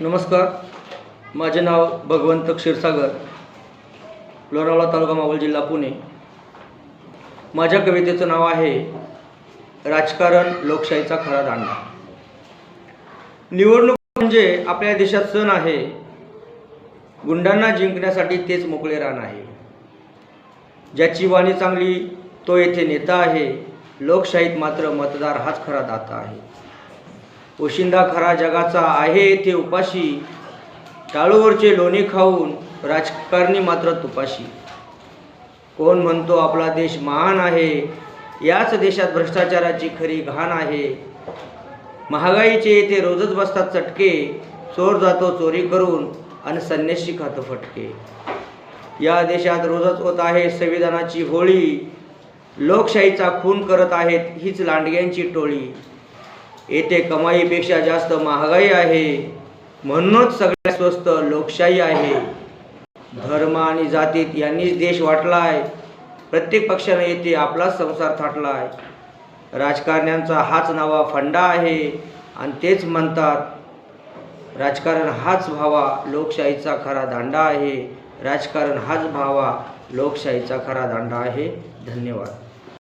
नमस्कार. माझे नाव भगवंत क्षीरसागर लोणावळा तालुका मावळ जिल्हा पुणे. माझ्या कवितेचं नाव आहे राजकारण लोकशाहीचा खरा दांडा. निवडणूक म्हणजे आपल्या देशात सण आहे. गुंडांना जिंकण्यासाठी तेच मोकळे रान आहे. ज्याची वाणी चांगली तो येथे नेता आहे. लोकशाहीत मात्र मतदार हाच खरा दाता आहे. ओशिंदा खरा जगाचा आहे येथे उपाशी. टाळूवरचे लोणी खाऊन राजकारणी मात्र तुपाशी. कोण म्हणतो आपला देश महान आहे? याच देशात भ्रष्टाचाराची खरी घाण आहे. महागाईचे येथे रोजच बसतात चटके. चोर जातो चोरी करून आणि संन्याशी खातो फटके. या देशात रोजच होत आहे संविधानाची होळी. लोकशाहीचा खून करत आहेत हीच लांडग्यांची टोळी. येथे कमाईपेक्षा जास्त महागाई आहे. म्हणूनच सगळ्यात स्वस्त लोकशाही आहे. धर्म आणि जातीत यांनीच देश वाटला आहे प्रत्येक पक्षाने येथे आपलाच संसार थाटला आहे राजकारण्यांचा हाच नावा फंडा आहे. आणि तेच म्हणतात राजकारण हाच भावा लोकशाहीचा खरा दांडा आहे. राजकारण हाच भावा लोकशाहीचा खरा दांडा आहे. धन्यवाद.